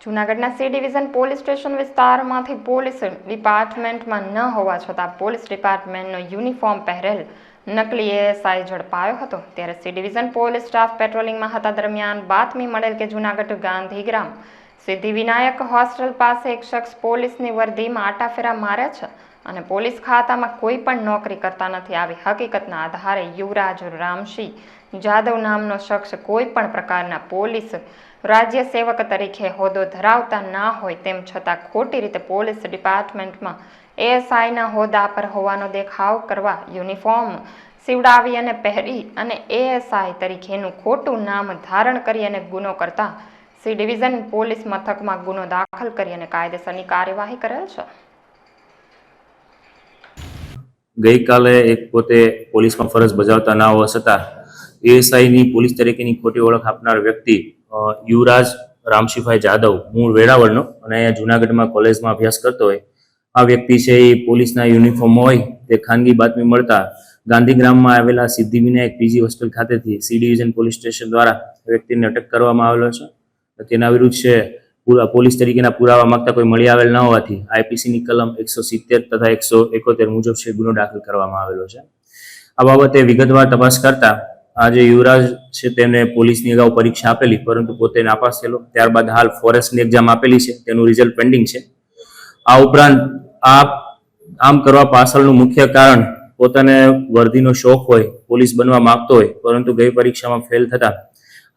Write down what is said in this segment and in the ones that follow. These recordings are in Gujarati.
જૂનાગઢના સી ડિવિઝન પોલીસ સ્ટેશન વિસ્તારમાંથી પોલીસ ડિપાર્ટમેન્ટમાં ન હોવા છતાં પોલીસ ડિપાર્ટમેન્ટનો યુનિફોર્મ પહેરેલ નકલી એએસઆઈ ઝડપાયો હતો. ત્યારે સી ડિવિઝન પોલીસ સ્ટાફ પેટ્રોલિંગમાં હતા દરમિયાન બાતમી મળેલ કે જૂનાગઢ ગાંધીગ્રામ સિદ્ધિવિનાયક હોસ્ટેલ પાસે એક શખ્સ પોલીસની વર્દીમાં આટાફેરા માર્યા છે. અને પોલીસ ખાતામાં કોઈ પણ નોકરી કરતા નથી. આવી હકીકતના આધારે યુવરાજ રામસિંહ જાદવ નામનો શખ્સ કોઈ પણ પ્રકારના પોલીસ રાજ્ય સેવક તરીકે હોદ્દો ધરાવતા ના હોય તેમ છતાં ખોટી રીતે પોલીસ ડિપાર્ટમેન્ટમાં એએસઆઈના હોદ્દા પર હોવાનો દેખાવ કરવા યુનિફોર્મ સીવડાવી અને પહેરી અને એએસઆઈ તરીકેનું ખોટું નામ ધારણ કરી અને ગુનો કરતા સી ડિવિઝન પોલીસ મથકમાં ગુનો દાખલ કરી અને કાયદેસરની કાર્યવાહી કરેલ છે. ગઈકાલે એક પોતે પોલીસમાં ફરજ બજાવતા ના હોવા છતાં એએસઆઈની પોલીસ તરીકેની ખોટી ઓળખ આપનાર વ્યક્તિ યુવરાજ રામશીભાઈ જાદવ, મૂળ વેરાવળનો અને અહીંયા જુનાગઢમાં કોલેજમાં અભ્યાસ કરતો હોય. આ વ્યક્તિ છે એ પોલીસના યુનિફોર્મ હોય, તે ખાનગી બાતમી મળતા ગાંધીગ્રામમાં આવેલા સિદ્ધિવિનાયક પીજી હોસ્ટેલ ખાતેથી સી ડિવિઝન પોલીસ સ્ટેશન દ્વારા વ્યક્તિને અટક કરવામાં આવેલો છે. તેના વિરુદ્ધ છે પૂરા પોલીસ તરીકેના પુરાવા માંગતા કોઈ મળી આવેલ ન હોવાથી આઈપીસીની કલમ એકસો સિત્તેર તથા એકસો એકોતેર મુજબ છે, ગુનો દાખલ કરવામાં આવેલો છે. આ બાબતે વિગતવાર તપાસ કરતા આજે યુવરાજ છે તેને પોલીસની અગાઉ પરીક્ષા આપેલી, પરંતુ પોતે નાપાસ થયેલો. ત્યારબાદ હાલ ફોરેસ્ટની એક્ઝામ આપેલી છે, તેનું રિઝલ્ટ પેન્ડિંગ છે. આ ઉપરાંત આ આમ કરવા પાછળનું મુખ્ય કારણ પોતાને વર્દીનો શોખ હોય, પોલીસ બનવા માંગતો હોય, પરંતુ ગઈ પરીક્ષામાં ફેલ થતા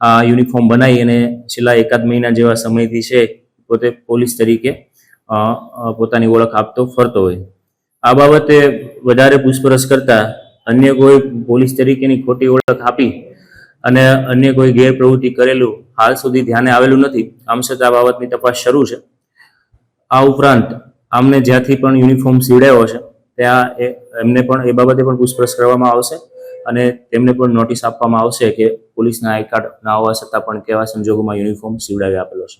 આ યુનિફોર્મ બનાવી અને છેલ્લા એકાદ મહિના જેવા સમયથી છે, પોતે પોલીસ તરીકે પોતાની ઓળખ આપતો ફરતો હોય. આ બાબતે વધારે પૂછપરછ કરતા અન્ય કોઈ પોલીસ તરીકેની ખોટી ઓળખ આપી અને અન્ય કોઈ ગેરપ્રવૃત્તિ કરેલું હાલ સુધી ધ્યાને આવેલું નથી. આમ છતાં આ બાબતની તપાસ શરૂ છે. આ ઉપરાંત આમને જ્યાંથી પણ યુનિફોર્મ સીવડાયો છે ત્યાં એમને પણ એ બાબતે પણ પૂછપરછ કરવામાં આવશે. અને તેમને પણ નોટિસ આપવામાં આવશે કે પોલીસના આઈ કાર્ડ ના હોવા છતાં પણ કેવા સંજોગોમાં યુનિફોર્મ સીવડાવી આપેલો છે.